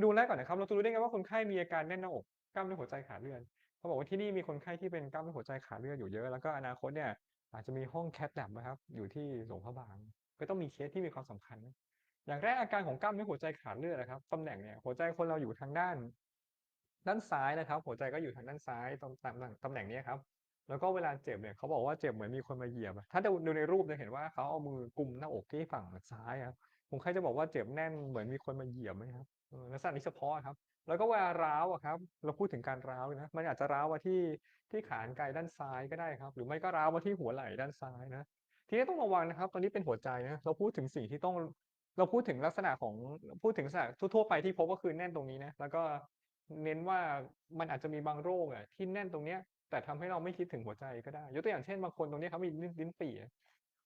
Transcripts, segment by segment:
มาดูแรกก่อนนะครับ เราจะรู้ได้ไงว่าคนไข้มีอาการแน่นหน้าอกกล้ามเนื้อหัวใจขาดเลือดเขาบอกว่าที่นี่มีคนไข้ที่เป็นกล้ามเนื้อหัวใจขาดเลือดอยู่เยอะ แล้วก็อนาคตเนี่ยอาจจะมีห้อง Cath Lab นะครับ อยู่ที่หลวงพระบางก็ต้องมีเคสที่มีความสำคัญ อย่างแรกอาการของกล้ามเนื้อหัวใจขาดเลือดนะครับตำแหน่งเนี่ยหัวใจคนเราอยู่ทางด้าน ด้านซ้ายนะครับ หัวใจก็อยู่ทางด้านซ้ายตรงตำแหน่งตำแหน่งนี้ครับแล้วก็เวลาเจ็บเนี่ยเขาบอกว่าเจ็บเหมือนมีคนมาเหยียบ ถ้าดูในรูปจะเห็นว่าเขาเอามือกุมหน้าอกที่ฝั่งซ้ายครับคนไข้จะบอกว่าเจ็บแน่นเหมือนมีคนมาเหยียบไหมครับ ลักษณะนี้เฉพาะครับ แล้วก็เวลาร้าวอะครับ เราพูดถึงการร้าวนะ มันอาจจะร้าวมาที่ที่ขากรรไกรด้านซ้ายก็ได้ครับ หรือไม่ก็ร้าวมาที่หัวไหล่ด้านซ้ายนะ ทีนี้ต้องระวังนะครับ ตอนนี้เป็นหัวใจนะ เราพูดถึงสิ่งที่ต้อง เราพูดถึงลักษณะของ พูดถึงลักษณะทั่วๆไปที่พบก็คือแน่นตรงนี้นะ แล้วก็เน้นว่ามันอาจจะมีบางโรคอะที่แน่นตรงเนี้ย แต่ทำให้เราไม่คิดถึงหัวใจก็ได้ ยกตัวอย่างเช่นบางคนตรงนี้เขามีลิ้นปี่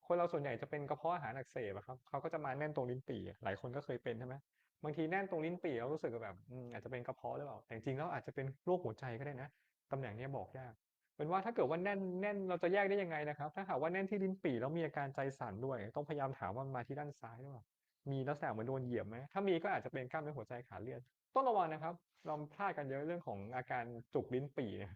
คนเราส่วนใหญ่จะเป็นกระเพาะอาหารอักเสบครับเขาก็จะมาแน่นตรงลิ้นปี่หลายคนก็เคยเป็นใช่ไหม บางทีแน่นตรงลิ้นปี่แล้วรู้สึกแบบอาจจะเป็นกระเพาะหรือเปล่าแต่จริงแล้วอาจจะเป็นโรคหัวใจก็ได้นะตำแหน่งนี้บอกยากเป็นว่าถ้าเกิดว่าแน่นแน่นเราจะแยกได้ยังไงนะครับ ถ้าหากว่าแน่นที่ลิ้นปี่แล้วมีอาการใจสั่นด้วย ต้องพยายามถามว่ามันมาที่ด้านซ้ายหรือเปล่ามีลักษณะเหมือนโดนเหยียบไหมถ้ามีก็อาจจะเป็นกล้ามเนื้อหัวใจขาดเลือดต้องระวังนะครับเราพลาดกันเยอะเรื่องของอาการจุกลิ้นปี่เนี่ย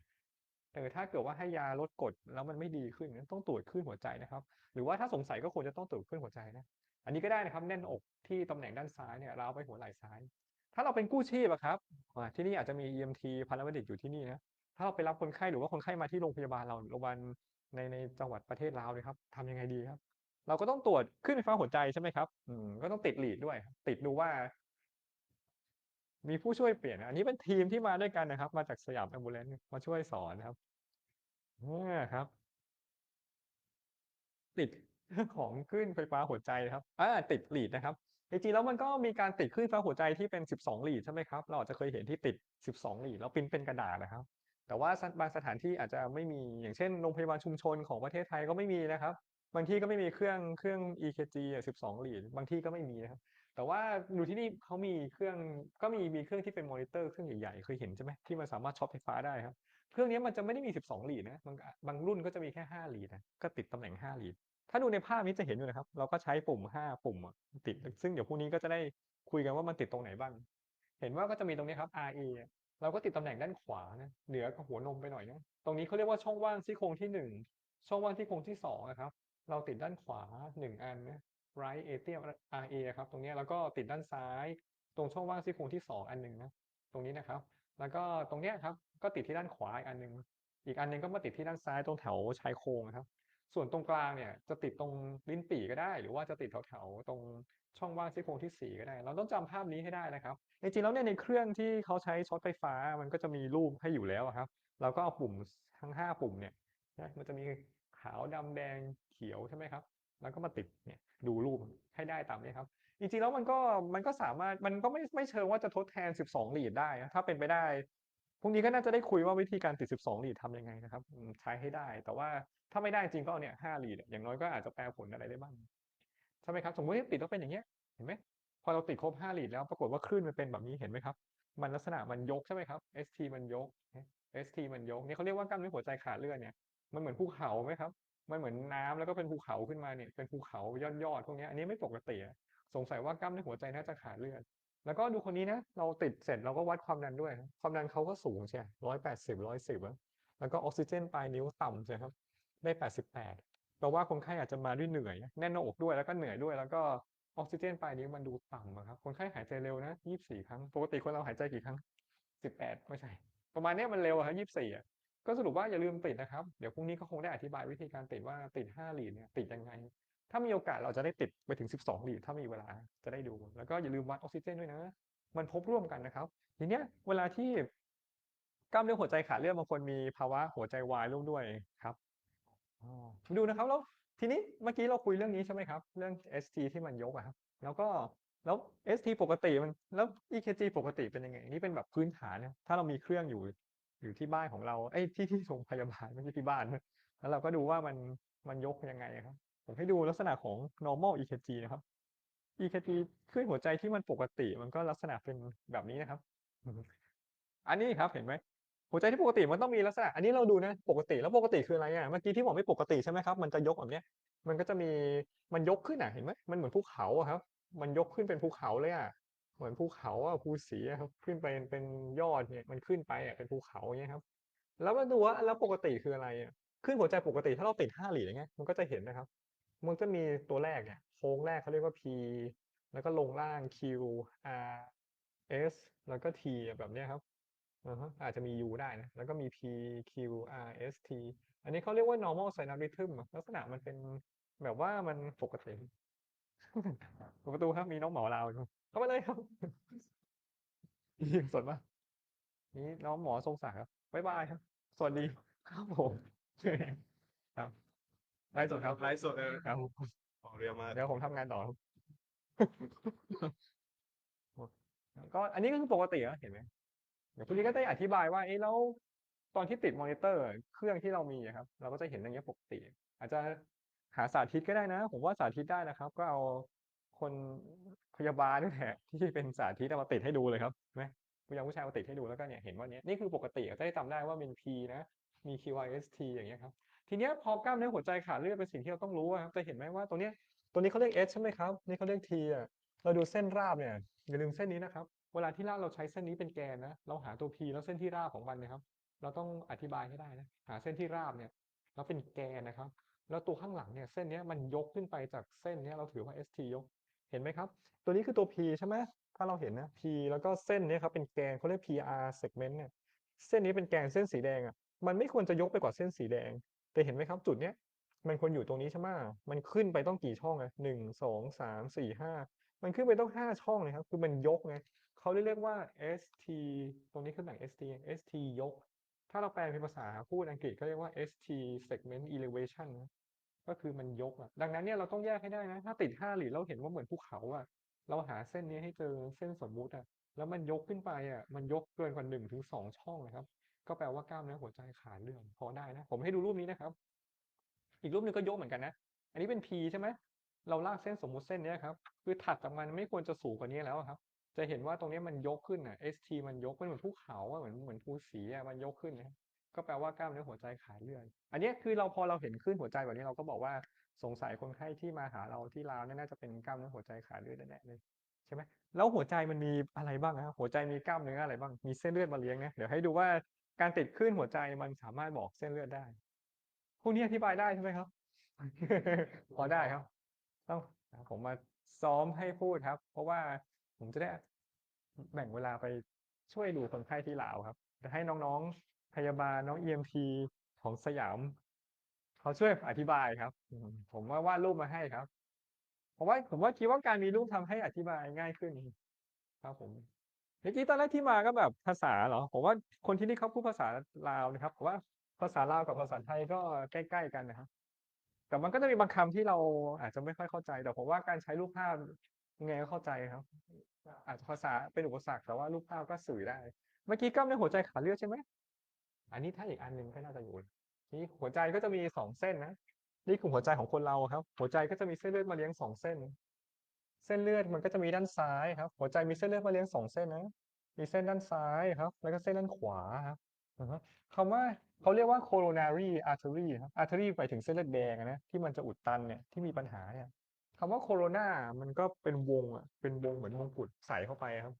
เออถ้าเกิดว่าให้ยาลดกรดแล้วมันไม่ดีขึ้นต้องตรวจคลื่นหัวใจนะครับ หรือว่าถ้าสงสัยก็ควรจะต้องตรวจคลื่นหัวใจนะ อันนี้ก็ได้นะครับแน่นอกที่ตำแหน่งด้านซ้ายเนี่ยราวไปหัวไหล่ซ้าย ถ้าเราเป็นกู้ชีพครับที่นี่อาจจะมี EMT Paramedic อยู่ที่นี่นะถ้าเราไปรับคนไข้หรือว่าคนไข้มาที่โรงพยาบาลเราโรงพยาบาลในในจังหวัดประเทศลาวเนี่ยครับทำยังไงดีครับ?เราก็ต้องตรวจคลื่นไฟฟ้าหัวใจใช่ไหมครับอืมก็ต้องติด lead ด้วย ติดดูว่า มีผู้ช่วยเปลี่ยน อันนี้เป็นทีมที่มาด้วยกันนะครับ มาจากสยาม Ambulance มาช่วยสอนครับอาครับ ติด เรื่องของคลื่นไฟฟ้าหัวใจครับอาติด lead นะครับจริงๆแล้วมันก็มีการติดคลื่นไฟฟ้าหัวใจที่เป็น 12 lead ใช่ไหมครับเราอาจจะเคยเห็นที่ติด 12 lead แล้วพรินต์เป็นกระดาษอะครับ แต่ว่าบางสถานที่อาจจะไม่มีอย่างเช่นโรงพยาบาลชุมชนของประเทศไทยก็ไม่มีนะครับ บางที่ก็ไม่มีเครื่องเครื่อง EKG 12 lead บางที่ก็ไม่มีนะครับแต่ว่าดูที่นี่เขามีเครื่องก็มีมีเครื่องที่เป็นมอนิเตอร์เครื่องใหญ่ๆเคยเห็นใช่ไหม?ที่มันสามารถช็อตไฟฟ้าได้ครับเครื่องนี้มันจะไม่ได้มี 12 lead นะบางบางรุ่นก็จะมีแค่5 lead นะก็ติดตำแหน่ง5 lead ถ้าดูในภาพนี้จะเห็นอยู่นะครับ เราก็ใช้ปุ่ม5ปุ่มติด ซึ่งเดี๋ยวพรุ่งนี้ก็จะได้คุยกันว่ามันติดตรงไหนบ้าง เห็นว่าก็จะมีตรงนี้ครับ RA อะเราก็ติดตำแหน่งด้านขวานะเหนือกับหัวนมไปหน่อยนะตรงนี้เขาเรียกว่าช่องว่างซี่โครงที่ 1 ช่องว่างซี่โครงที่2อะครับ เราติดด้านขวา 1 อันนะ Right Atrium RA ครับ ตรงนี้แล้วก็ติดด้านซ้าย ตรงช่องว่างซี่โครงที่ 2 อันหนึ่งนะ ตรงนี้นะครับ แล้วก็ตรงเนี้ยครับ ก็ติดที่ด้านขวาอีกอันหนึ่งอีกอันหนึ่งก็มาติดที่ด้านซ้ายตรงแถวชายโครงอะครับ ส่วนตรงกลางเนี่ยจะติดตรงลิ้นปี่ก็ได้ หรือว่าจะติดแถวๆตรงช่องว่างซี่โครงที่ 4 ก็ได้ เราต้องจำภาพนี้ให้ได้นะครับจริงๆแล้วเนี่ยในเครื่องที่เขาใช้ช็อตไฟฟ้ามันก็จะมีรูปให้อยู่แล้วครับ เราก็เอาปุ่มทั้ง 5 ปุ่มเนี่ยนะมันจะมีขาวดำแดงเขียวใช่ไหมครับ แล้วก็มาติดเนี่ยดูรูปให้ได้ตามนี้ครับจริงๆแล้วมันก็มันก็สามารถมันก็ไม่ไม่เชิงว่าจะทดแทน 12 lead ได้นะถ้าเป็นไปได้ พรุ่งนี้ก็น่าจะได้คุยว่าวิธีการติด 12 lead ทำยังไงนะครับใช้ให้ได้ แต่ว่าถ้าไม่ได้จริงก็เอาเนี่ย5 lead อะอย่างน้อยก็อาจจะแปลผลอะไรได้บ้างใช่ไหมครับ สมมติว่ติดแล้วเป็นอย่างเงี้ยเห็นไหม?พอเราติดครบ5 lead แล้วปรากฏว่าคลื่นมันเป็นแบบนี้เห็นไหมครับ?มันลักษณะมันยกใช่ไหมครับ ST มันยก ST มันยกเนี่ยเขาเรียกว่ากล้ามเนื้อหัวใจขาดเลือดเนี่ยมันเหมือนภูเขาไหมครับ?มันเหมือนน้ำแล้วก็เป็นภูเขาขึ้นมาเนี่ยเป็นภูเขายอดๆพวกนี้อันนี้ไม่ปกติสงสัยว่ากล้ามเนื้อหัวใจน่าจะขาดเลือด แล้วก็ดูคนนี้นะ เราติดเสร็จเราก็วัดความดันด้วย ความดันเขาก็สูงเชียว180 110อะแล้วก็ออกซิเจนปลายนิ้วต่ำเชียวครับ ได้88แปลว่าคนไข้อาจจะมาด้วยเหนื่อย แน่นหน้าอกด้วยแล้วก็เหนื่อยด้วย แล้วก็ออกซิเจนปลายนิ้วมันดูต่ำครับ คนไข้หายใจเร็วนะ24ครั้ง ปกติคนเราหายใจกี่ครั้ง?18ไม่ใช่ ประมาณนี้มันเร็วครับ24อะก็สรุปว่าอย่าลืมติดนะครับ เดี๋ยวพรุ่งนี้ก็คงได้อธิบายวิธีการติดว่าติด5 lead เนี่ยติดยังไง ถ้ามีโอกาสเราจะได้ติดไปถึง 12 lead ถ้ามีเวลาจะได้ดู แล้วก็อย่าลืมวัดออกซิเจนด้วยนะ มันพบร่วมกันนะครับ ทีเนี้ยเวลาที่กล้ามเนื้อหัวใจขาดเลือดบางคนมีภาวะหัวใจวายร่วมด้วยครับดูนะครับแล้วทีนี้เมื่อกี้เราคุยเรื่องนี้ใช่ไหมครับ เรื่อง ST ที่มันยกอะครับ แล้วก็แล้ว ST ปกติมันแล้ว EKG ปกติเป็นยังไง?นี่เป็นแบบพื้นฐานนะถ้าเรามีเครื่องอยู่อยู่ที่บ้านของเราเอ๊ยที่ที่โรงพยาบาลไม่ใช่ที่บ้าน แล้วเราก็ดูว่ามันมันยกยังไงอะครับ ผมให้ดูลักษณะของ normal EKG นะครับ EKG คลื่นหัวใจที่มันปกติ มันก็ลักษณะเป็นแบบนี้นะครับ อันนี้ครับเห็นไหม?หัวใจที่ปกติมันต้องมีลักษณะ อันนี้เราดูนะปกติแล้วปกติคืออะไรอะ?เมื่อกี้ที่บอกไม่ปกติใช่ไหมครับ?มันจะยกแบบเนี้ย มันก็จะมีมันยกขึ้นอะเห็นไหม?มันเหมือนภูเขาอะครับ มันยกขึ้นเป็นภูเขาเลยอะเหมือนภูเขาอะภูสีอะครับขึ้นไปเป็นยอดเนี่ยมันขึ้นไปอะเป็นภูเขาอย่างเงี้ยครับ แล้วมาดูว่าแล้วปกติคืออะไรอะขึ้นหัวใจปกติถ้าเราติด5หลีอย่างเงี้ยมันก็จะเห็นนะครับ มันจะมีตัวแรกเนี่ยโค้งแรกเขาเรียกว่า P แล้วก็ลงล่าง Q R S แล้วก็ T อะแบบเนี้ยครับอือฮึอาจจะมี U ได้นะ แล้วก็มี P Q R S T อันนี้เขาเรียกว่า normal sinus rhythm อะลักษณะมันเป็นแบบว่ามันปกติเปิดประตูครับมีน้องหมอลาวอยู่เข้ามาเลยครับสดมากนี่น้องหมอทรงศักดิ์ครับบ๊ายบายครับ สวัสดีครับผมครับ ไลฟ์สดครับไลฟ์สดเลยครับของเรียวมาเดี๋ยวผมทำงานต่อครับก็อันนี้ก็คือปกติอะเห็นไหมเดี๋ยวคุณนี้ก็ได้อธิบายว่าเอ๊ะแล้วตอนที่ติดมอนิเตอร์ เครื่องที่เรามีอะครับ เราก็จะเห็นอย่างเงี้ยปกติ อาจจะหาสาธิตก็ได้นะ ผมว่าสาธิตได้นะครับ ก็เอาคนพยาบาลนี่แหละที่เป็นสาธิตเอามาติดให้ดูเลยครับเห็นไหมผู้ยังผู้ชายมาติดให้ดูแล้วก็เนี่ยเห็นว่าเนี้ยนี่คือปกติจะได้จำได้ว่าเป็น P นะมี QRST อย่างเงี้ยครับ ทีเนี้ยพอกล้ามเนื้อหัวใจขาดเลือดเป็นสิ่งที่เราต้องรู้อะครับจะเห็นไหมว่าตัวเนี้ยตัวนี้เขาเรียก S ใช่ไหมครับ นี่เขาเรียก T อะเราดูเส้นราบเนี่ยอย่าลืมเส้นนี้นะครับ เวลาที่ราบเราใช้เส้นนี้เป็นแกนนะ เราหาตัว P แล้วเส้นที่ราบของมันนะครับ เราต้องอธิบายให้ได้นะ หาเส้นที่ราบเนี่ยแล้วเป็นแกนนะครับ แล้วตัวข้างหลังเนี่ยเส้นนี้มันยกขึ้นไปจากเส้นนี้เราถือว่า ST ยก เห็นไหมครับ ตัวนี้คือตัว P ใช่ไหมถ้าเราเห็นนะ P แล้วก็เส้นเนี้ยครับเป็นแกนเขาเรียก PR segment เนี่ย เส้นนี้เป็นแกนเส้นสีแดงอะ มันไม่ควรจะยกไปกว่าเส้นสีแดง แต่เห็นไหมครับจุดเนี้ยมันควรอยู่ตรงนี้ใช่ไหมมันขึ้นไปต้องกี่ช่องอะหนึ่งสองสามสี่ห้ามันขึ้นไปต้องห้าช่องเลยครับ คือมันยกไงเขาเรียกว่า ST ตรงนี้คือแบ่ง ST ST ยก ถ้าเราแปลเป็นภาษาพูดอังกฤษก็เรียกว่า ST segment elevation ก็คือมันยกอะดังนั้นเนี่ยเราต้องแยกให้ได้นะ ถ้าติดห้าหลีดเราเห็นว่าเหมือนภูเขาอะเราหาเส้นนี้ให้เจอเส้นสมมุติอะแล้วมันยกขึ้นไปอะมันยกเกินกว่าหนึ่งถึงสองช่องนะครับ ก็แปลว่ากล้ามเนื้อหัวใจขาดเลือดพอได้นะ ผมให้ดูรูปนี้นะครับ อีกรูปหนึงก็ยกเหมือนกันนะ อันนี้เป็น P ใช่ไหมเราลากเส้นสมมุติเส้นนี้ครับ คือถัดจากมันไม่ควรจะสูงกว่านี้แล้วครับ จะเห็นว่าตรงนี้มันยกขึ้นอะ ST มันยกมันเหมือนภูเขาอะเหมือนเหมือนภูสีอะมันยกขึ้นนะก็แปลว่ากล้ามเนื้อหัวใจขาดเลือดอันนี้คือเราพอเราเห็นคลื่นหัวใจแบบนี้เราก็บอกว่าสงสัยคนไข้ที่มาหาเราที่ลาวน่าจะเป็นกล้ามเนื้อหัวใจขาดเลือดแน่เลยใช่ไหมแล้วหัวใจมันมีอะไรบ้างนะครับหัวใจมีกล้ามเนื้ออะไรบ้างมีเส้นเลือดมาเลี้ยงนะเดี๋ยวให้ดูว่า การติดคลื่นหัวใจมันสามารถบอกเส้นเลือดได้พวกนี้อธิบายได้ใช่ไหมครับ พอได้ครับต้องผมมาซ้อมให้พูดครับ เพราะว่าผมจะได้แบ่งเวลาไปช่วยดูคนไข้ที่ลาวครับ จะให้น้องๆ พยาบาลน้อง EMT ของสยาม เขาช่วยอธิบายครับ ผมว่าวาดรูปมาให้ครับผมว่าผมว่าคิดว่าการมีรูปทำให้อธิบายง่ายขึ้น ครับผม มื่อกี้ตอนแรกที่มาก็แบบภาษาเหรอผมว่าคนที่นี่เขาพูดภาษาลาวนะครับผมว่าภาษาลาวกับภาษาไทยก็ใกล้ ๆ กันนะครับ แต่มันก็จะมีบางคำที่เราอาจจะไม่ค่อยเข้าใจ แต่ผมว่าการใช้รูปภาพยังไงก็เข้าใจครับ อาจจะภาษาเป็นอุปสรรคแต่ว่ารูปภาพก็สื่อได้ เมื่อกี้กล้ามเนื้อหัวใจขาเลือดใช่ไหมอันนี้ถ้าอีกอันหนึ่งก็น่าจะอยู่นี่หัวใจก็จะมีสองเส้นนะนี่คือหัวใจของคนเราครับ หัวใจก็จะมีเส้นเลือดมาเลี้ยงสองเส้น เส้นเลือดมันก็จะมีด้านซ้ายครับ หัวใจมีเส้นเลือดมาเลี้ยงสองเส้นนะมีเส้นด้านซ้ายครับ แล้วก็เส้นด้านขวาครับคำว่าเขาเรียกว่า coronary artery ครับ artery ไปถึงเส้นเลือดแดงนะที่มันจะอุดตันเนี่ยที่มีปัญหาเนี่ยคำว่า corona มันก็เป็นวงอะเป็นวงเหมือนมงกุฎใส่เข้าไปครับ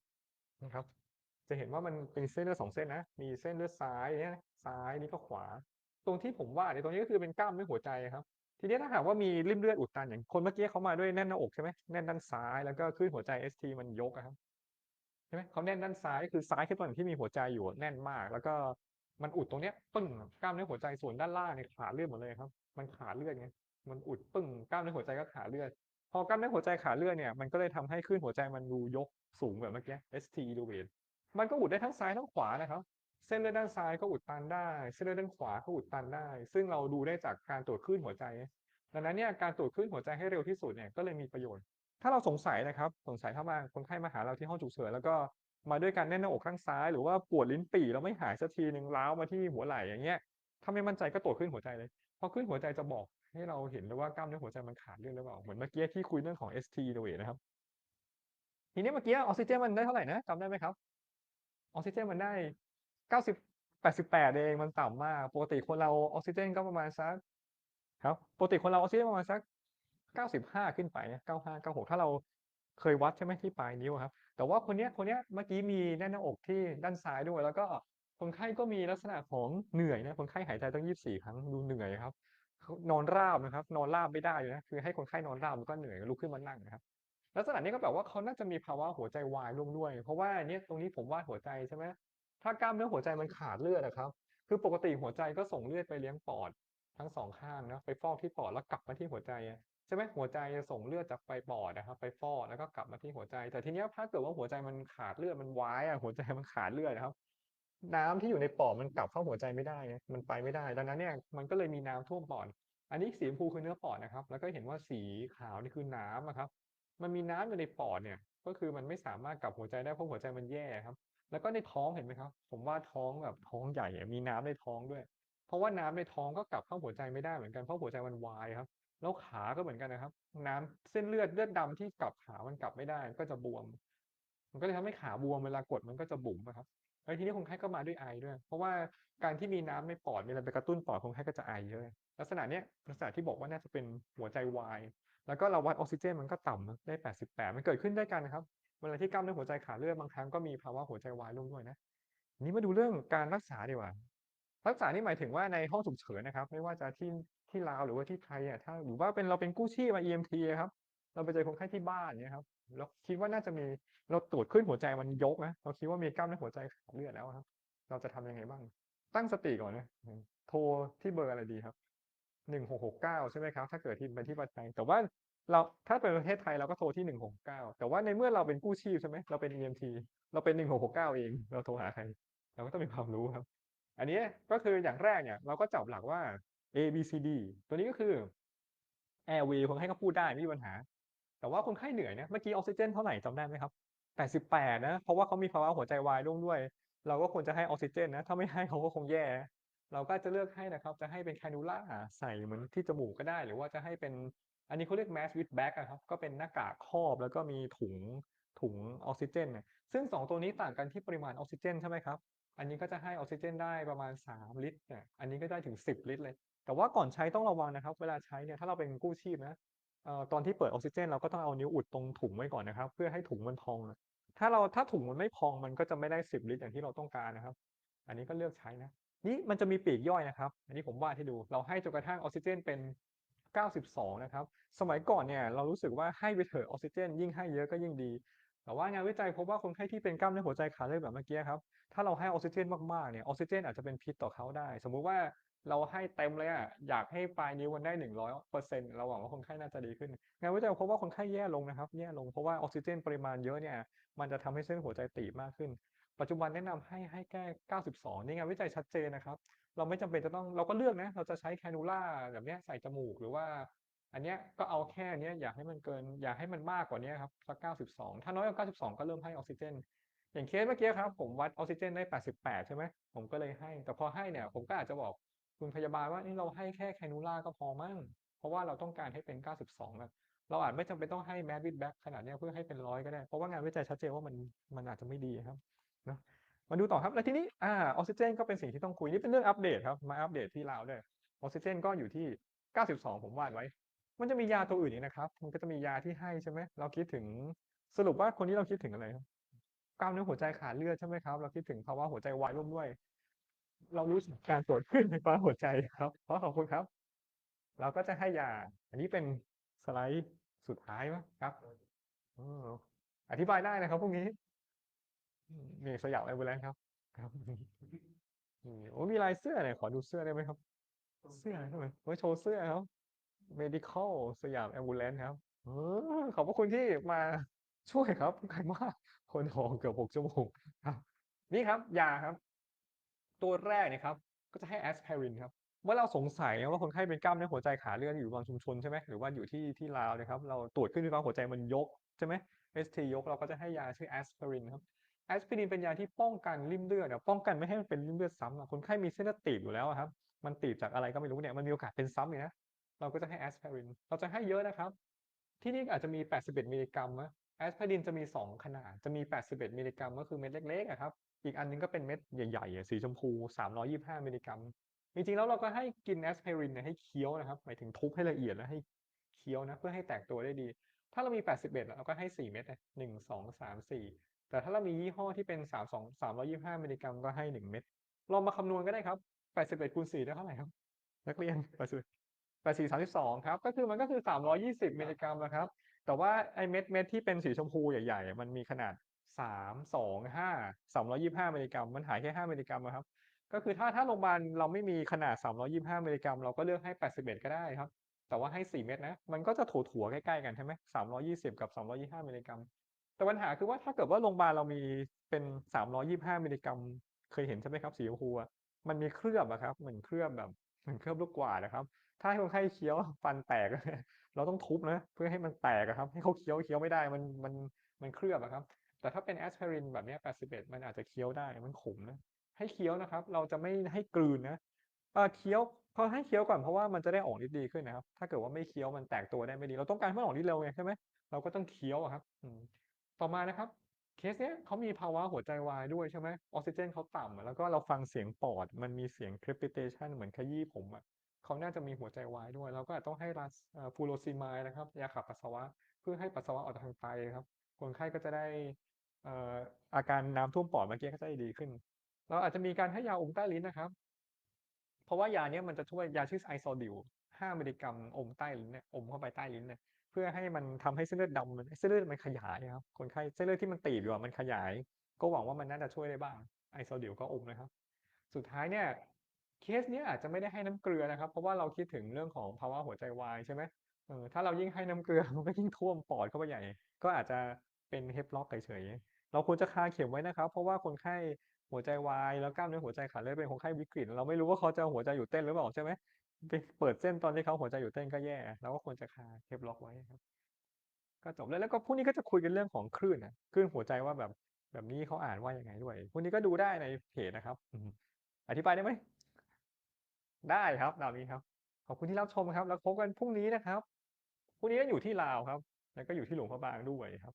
นะครับ จะเห็นว่ามันเป็นเส้นเลือดสองเส้นนะมีเส้นเลือดซ้ายเนี่ยนะซ้ายนี่ก็ขวา ตรงที่ผมว่าเนี่ยตรงนี้ก็คือเป็นกล้ามเนื้อหัวใจครับ ทีนี้ถ้าหากว่ามีริ่มเลือดอุดตันอย่างคนเมื่อกี้เขามาด้วยแน่นหน้าอกใช่ไหมแน่นด้านซ้ายแล้วก็คลื่นหัวใจ ST มันยกครับใช่ไหมเขาแน่นด้านซ้ายคือซ้ายคือตอนที่มีหัวใจอยู่แน่นมาก แล้วก็มันอุดตรงเนี้ยปึ้งกล้ามเนื้อหัวใจส่วนด้านล่างเนี่ยขาดเลือดหมดเลยครับ มันขาดเลือดไงมันอุดปึ้งกล้ามเนื้อหัวใจก็ขาดเลือด พอกล้ามเนื้อหัวใจขาดเลือดเนี่ยมันก็เลยทำให้คลื่นหัวใจมันดูยกสูงแบบเมื่อกี้ ST elevate มันก็อุดได้ทั้งซ้ายทั้งขวานะครับ เส้นเลือดด้านซ้ายก็อุดตันได้ เส้นเลือดด้านขวาก็อุดตันได้ ซึ่งเราดูได้จากการตรวจคลื่นหัวใจ ดังนั้นเนี่ยการตรวจคลื่นหัวใจให้เร็วที่สุดเนี่ยก็เลยมีประโยชน์ ถ้าเราสงสัยนะครับสงสัยถ้ามาคนไข้มาหาเราที่ห้องฉุกเฉินแล้วก็มาด้วยการแน่นหน้าอกข้างซ้าย หรือว่าปวดลิ้นปี่แล้วไม่หายสักทีหนึ่งล้าวมาที่หัวไหล่อย่างเงี้ยถ้าไม่มั่นใจก็ตรวจคลื่นหัวใจเลยเพราะคลื่นหัวใจจะบอกให้เราเห็นเลยว่ากล้ามเนื้อหัวใจมันขาดเลือดหรือเปล่าเหมือนเมื่อกี้ที่คุยเรื่องของ ST elevate นะครับ ทีนี้เมื่อกี้ออกซิเจนมันได้เท่าไหร่นะจำได้ไหมครับออกซิเจนมันได้ 90 88เองมันต่ำมาก ปกติคนเราออกซิเจนก็ประมาณสักครับปกติคนเราออกซิเจนประมาณสัก95ขึ้นไปเนะ95 96ถ้าเราเคยวัดใช่ไหมที่ปลายนิ้วครับ แต่ว่าคนเนี้ยคนเนี้ยเมื่อกี้มีแน่นหน้าอกที่ด้านซ้ายด้วย แล้วก็คนไข้ก็มีลักษณะของเหนื่อยนะคนไข้หายใจตั้ง24ครั้งดูเหนื่อยครับเขานอนราบนะครับ นอนราบไม่ได้เลยนะคือให้คนไข้นอนราบมันก็เหนื่อยลุกขึ้นมานั่งนะครับลักษณะนี้ก็แบบว่าเขาน่าจะมีภาวะหัวใจวายร่วมด้วย เพราะว่าเนี่ยตรงนี้ผมวาดหัวใจใช่ไหม ถ้ากล้ามเนื้อหัวใจมันขาดเลือดนะครับ คือปกติหัวใจก็ส่งเลือดไปเลี้ยงปอดทั้งสองข้างนะไปฟอกที่ปอดแล้วกลับมาที่หัวใจใช่ไหมหัวใจจะส่งเลือดจากไปปอดนะครับ ไปฟอกแล้วก็กลับมาที่หัวใจ แต่ทีนี้ถ้าเกิดว่าหัวใจมันขาดเลือดมันวายอะหัวใจมันขาดเลือดนะครับ น้ำที่อยู่ในปอดมันกลับเข้าหัวใจไม่ได้มันไปไม่ได้ ดังนั้นเนี่ยมันก็เลยมีน้ำท่วมปอดอันนี้สีชมพูคือเนื้อปอดนะครับ แล้วก็เห็นว่าสีขาวนี่คือน้ำอะครับ มันมีน้ำอยู่ในปอดเนี่ย ก็คือมันไม่สามารถกลับหัวใจได้เพราะหัวใจมันแย่ครับ แล้วก็ในท้องเห็นไหมครับ ผมว่าท้องแบบท้องใหญ่มีน้ำในท้องด้วย เพราะว่าน้ำในท้องก็กลับเข้าหัวใจไม่ได้เหมือนกันเพราะหัวใจมันวายครับ แล้วขาก็เหมือนกันนะครับ น้ำเส้นเลือดเลือดดำที่กลับขามันกลับไม่ได้ก็จะบวม มันก็เลยทำให้ขาบวมเวลากดมันก็จะบุ๋มอะครับแล้วทีนี้คนไข้ก็มาด้วยไอด้วย เพราะว่าการที่มีน้ำในปอดมีอะไรไปกระตุ้นปอดคนไข้ก็จะไอเยอะลักษณะเนี้ยลักษณะที่บอกว่าน่าจะเป็นหัวใจวาย แล้วก็เราวัดออกซิเจนมันก็ต่ำนะได้ 88 มันเกิดขึ้นได้กันนะครับ เวลาที่กล้ามเนื้อหัวใจขาดเลือดบางครั้งก็มีภาวะหัวใจวายร่วมด้วยนะ นี้มาดูเรื่องการรักษาดีกว่า รักษานี่หมายถึงว่าในห้องฉุกเฉินนะครับ ไม่ว่าจะที่ที่ลาวหรือว่าที่ไทยอะถ้าหรือว่าเป็นเราเป็นกู้ชีพมา EMT ครับ เราไปเจอคนไข้ที่บ้านเนี่ยครับ เราคิดว่าน่าจะมีเราตรวจขึ้นหัวใจมันยกนะ เราคิดว่ามีกล้ามเนื้อหัวใจขาดเลือดแล้วครับ เราจะทำยังไงบ้าง ตั้งสติก่อนนะ โทรที่เบอร์อะไรดีครับ หนึ่งหกหกเก้าใช่ไหมครับ ถ้าเกิดที่เป็นที่ประเทศไทยแต่ว่าเราถ้าเป็นประเทศไทยเราก็โทรที่หนึ่งหกเก้าแต่ว่าในเมื่อเราเป็นกู้ชีพใช่ไหมเราเป็น EMT เราเป็นหนึ่งหกหกเก้าเอง เราโทรหาใคร เราก็ต้องมีความรู้ครับ อันนี้ก็คืออย่างแรกเนี่ย เราก็จับหลักว่า A B C D ตัวนี้ก็คือ airway คนไข้ก็พูดได้ไม่มีปัญหา แต่ว่าคนไข้เหนื่อยนะเมื่อกี้ออกซิเจนเท่าไหร่จำได้ไหมครับ88นะเพราะว่าเขามีภาวะหัวใจวายร่วมด้วย เราก็ควรจะให้ออกซิเจนนะถ้าไม่ให้เขาก็คงแย่ เราก็จะเลือกให้นะครับ จะให้เป็นแคนูล่าใส่เหมือนที่จมูกก็ได้ หรือว่าจะให้เป็น อันนี้เขาเรียก mask with bag อะครับ ก็เป็นหน้ากากครอบแล้วก็มีถุงถุงออกซิเจนเนี่ยซึ่ง 2 ตัวนี้ต่างกันที่ปริมาณออกซิเจนใช่ไหมครับ อันนี้ก็จะให้ออกซิเจนได้ประมาณ 3 ลิตรเนี่ย อันนี้ก็ได้ถึง 10 ลิตรเลย แต่ว่าก่อนใช้ต้องระวังนะครับ เวลาใช้เนี่ย ถ้าเราเป็นกู้ชีพนะตอนที่เปิดออกซิเจน เราก็ต้องเอานิ้วอุดตรงถุงไว้ก่อนนะครับ เพื่อให้ถุงมันพอง ถ้าเราถ้าถุงมันไม่พองมันก็จะไม่ได้ 10 ลิตรอย่างที่เราต้องการนะครับ อันนี้ก็เลือกใช้นะ นี่มันจะมีปีกย่อยนะครับ อันนี้ผมวาดให้ดู เราให้จนกระทั่งออกซิเจนเป็น 92 นะครับ สมัยก่อนเนี่ยเรารู้สึกว่าให้ไปเถอะออกซิเจน ยิ่งให้เยอะก็ยิ่งดี แต่ว่างานวิจัยพบว่าคนไข้ที่เป็นกล้ามเนื้อหัวใจขาดเลือดแบบเมื่อกี้ครับ ถ้าเราให้ออกซิเจนมากๆ เนี่ยออกซิเจนอาจจะเป็นพิษต่อเขาได้ สมมุติว่าเราให้เต็มเลยอะอยากให้ปลายนิ้วมันได้100%เราหวังว่าคนไข้น่าจะดีขึ้น งานวิจัยพบว่าคนไข้แย่ลงนะครับ แย่ลงเพราะว่าออกซิเจนปริมาณเยอะเนี่ย มันจะทำให้เส้นหัวใจตีบมากขึ้น ปัจจุบันแนะนำให้ให้แค่92 นี่ไงวิจัยชัดเจนนะครับ เราไม่จำเป็นจะต้องเราก็เลือกนะ เราจะใช้แคนูล่าแบบนี้ใส่จมูกหรือว่า อันเนี้ยก็เอาแค่เนี้ยอย่าให้มันเกิน อย่าให้มันมากกว่านี้ครับสัก 92 ถ้าน้อยกว่า 92 ก็เริ่มให้ออกซิเจน อย่างเคสเมื่อกี้ครับผมวัดออกซิเจนได้ 88 ใช่ไหมผมก็เลยให้ แต่พอให้เนี่ยผมก็อาจจะบอกคุณพยาบาลว่านี่เราให้แค่แคนูล่าก็พอมั้งเพราะว่าเราต้องการให้เป็น 92แบบเราอาจไม่จำเป็นต้องให้แมสวิดแบ็กขนาดนี้เพื่อให้เป็นร้อยก็ได้ เพราะว่างานวิจัยชัดเจนว่ามันมันอาจจะไม่ดีครับ เนาะมาดูต่อครับแล้วทีนี้อ่าออกซิเจนก็เป็นสิ่งที่ต้องคุยนี่เป็นเรื่องอัปเดตครับมาอัปเดตที่ลาวด้วยออกซิเจนก็อยู่ที่ 92 ผมวาดไว้ มันจะมียาตัวอื่นอีกนะครับ มันก็จะมียาที่ให้ใช่ไหมเราคิดถึงสรุปว่าคนนี้เราคิดถึงอะไรครับกล้ามเนื้อหัวใจขาดเลือดใช่ไหมครับ เราคิดถึงภาวะหัวใจวายร่วมด้วย เรารู้สึกการตรวจขึ้นไฟฟ้าหัวใจครับเพราะขอบคุณครับ เราก็จะให้ยา อันนี้เป็นสไลด์สุดท้ายมั้งครับอออธิบายได้นะครับพวกนี้ อืมนี่สยามแอมบูเลนครับ ครับอืมโอ้มีลายเสื้อหน่อยขอดูเสื้อได้ไหมครับ เสื้อใช่ไหมไว้โชว์เสื้อครับ medical สยาม ambulance ครับเออขอบพระคุณที่มาช่วยครับใครมากคนหองเกือบหกชั่วโมงครับ นี่ครับ ยาครับ ตัวแรกเนี่ยครับ ก็จะให้แอสไพรินครับเมื่อเราสงสัยว่าคนไข้เป็นกล้ามเนื้อหัวใจขาดเลือดอยู่บางชุมชนใช่ไหมหรือว่าอยู่ที่ที่ลาวนะครับ เราตรวจขึ้นที่ฟ้าหัวใจมันยกใช่ไหม ST ยกเราก็จะให้ยาชื่อแอสไพรินครับ แอสไพรินเป็นยาที่ป้องกันริ่มเลือดอะป้องกันไม่ให้มันเป็นริ่มเลือดซ้ำอะคนไข้มีเส้นเลือดตีบอยู่แล้วอะครับ มันตีบจากอะไรก็ไม่รู้เนี่ยมันมีโอกาสเป็นซ้ำอีกนะเราก็จะให้แอสไพรินเราจะให้เยอะนะครับ ที่นี่อาจจะมี 81 มิลลิกรัมนะแอสไพรินจะมี 2 ขนาดจะมี 81 มิลลิกรัมก็คือเม็ดเล็กๆอะครับอีกอันหนึงก็เป็นเม็ดใหญ่ๆอะสีชมพู 325 มิลลิกรัมจริงๆแล้วเราก็ให้กินแอสไพรินเนี่ยให้เคี้ยวนะครับหมายถึงทุบให้ละเอียดแล้วให้เคี้ยวนะเพื่อให้แตกตัวได้ดี ถ้าเรามี 81 เราก็ให้ 4 เม็ดนะ1 2 3 4 แต่ถ้าเรามียี่ห้อที่เป็น 32 325 มิลลิกรัมก็ให้ 1 เม็ดลองมาคำนวณก็ได้ครับ81คูณ4ได้เท่าไหร่ครับ นักเรียน81 84 32 ครับ ก็คือมันก็คือ 320 มิลลิกรัมอะครับ แต่ว่าไอ้เม็ดเม็ดที่เป็นสีชมพูใหญ่ๆ มันมีขนาด 325 325 มิลลิกรัม มันหายแค่ 5 มิลลิกรัมอะครับ ก็คือถ้าถ้าโรงพยาบาลเราไม่มีขนาด 325 มิลลิกรัม เราก็เลือกให้ 81 ก็ได้ครับ แต่ว่าให้ 4 เม็ดนะ มันก็จะถัวๆใกล้ๆกันใช่ไหม320 กับ 325 มิลลิกรัม แต่ปัญหาคือว่าถ้าเกิดว่าโรงพยาบาลเรามีเป็น325มิลลิกรัม เคยเห็นใช่ไหมครับสีชมพูมันมีเคลือบอะครับเหมือนเคลือบแบบเหมือนเคลือบลูกกวาดอะครับ ถ้าให้คนไข้เคี้ยวฟันแตก เราต้องทุบนะเพื่อให้มันแตกอะครับ ให้เขาเคี้ยวเคี้ยวไม่ได้มันมันมันเคลือบอะครับ แต่ถ้าเป็นแอสไพรินแบบเนี้ย81มันอาจจะเคี้ยวได้มันขมนะให้เคี้ยวนะครับ เราจะไม่ให้กลืนนะเออเคี้ยวเขาให้เคี้ยวก่อนเพราะว่ามันจะได้ออกฤทธิ์ดีขึ้นนะครับ ถ้าเกิดว่าไม่เคี้ยวมันแตกตัวได้ไม่ดี เราต้องการให้มันออกฤทธิ์เร็วไงใช่ไหมเราก็ต้องเคี้ยวครับอื ต่อมานะครับเคสเนี้ยเขามีภาวะหัวใจวายด้วยใช่ไหมออกซิเจนเขาต่ำแล้วก็เราฟังเสียงปอด มันมีเสียง crepitation เหมือนขยี้ผมอะเขาน่าจะมีหัวใจวายด้วย เราก็อาจต้องให้รัสเอ่อ furosemide นะครับยาขับปัสสาวะ เพื่อให้ปัสสาวะออกทางไตครับ คนไข้ก็จะได้อาการน้ำท่วมปอดเมื่อกี้ก็จะดีขึ้น เราอาจจะมีการให้ยาอมใต้ลิ้นนะครับ เพราะว่ายาเนี้ยมันจะช่วยยาชื่อ Isodil 5มิลลิกรัมอมใต้ลิ้นเนี่ยอมเข้าไปใต้ลิ้นเนี่ย เพื่อให้มันทำให้เส้นเลือดดำมันเส้นเลือดมันขยายครับคนไข้เส้นเลือดที่มันตีบอยู่มันขยาย ก็หวังว่ามันน่าจะช่วยได้บ้าง Isodil ก็อมนะครับ สุดท้ายเนี่ยเคสเนี้ยอาจจะไม่ได้ให้น้ำเกลือนะครับ เพราะว่าเราคิดถึงเรื่องของภาวะหัวใจวายใช่ไหมเออถ้าเรายิ่งให้น้ำเกลือมันก็ยิ่งท่วมปอดเข้าไปใหญ่ ก็อาจจะเป็น Havelock เฉยๆเราควรจะคาเข็มไว้นะครับ เพราะว่าคนไข้หัวใจวายแล้วกล้ามเนื้อหัวใจขาดเลือดเป็นคนไข้วิกฤตเราไม่รู้ว่าเขาจะหัวใจหยุดเต้นหรือเปล่าใช่ไหม ไปเปิดเส้นตอนที่เขาหัวใจหยุดเต้นก็แย่เราก็ควรจะคา Havelock ไว้ครับ ก็จบแล้วแล้วก็พรุ่งนี้ก็จะคุยกันเรื่องของคลื่นอะคลื่นหัวใจว่าแบบแบบนี้เขาอ่านว่ายังไงด้วยพรุ่งนี้ก็ดูได้ในเพจนะครับอธิบายได้ไหม?ได้ครับตามนี้ครับ ขอบคุณที่รับชมครับ แล้วพบกันพรุ่งนี้นะครับพรุ่งนี้ก็อยู่ที่ลาวครับ แล้วก็อยู่ที่หลวงพระบางด้วยครับ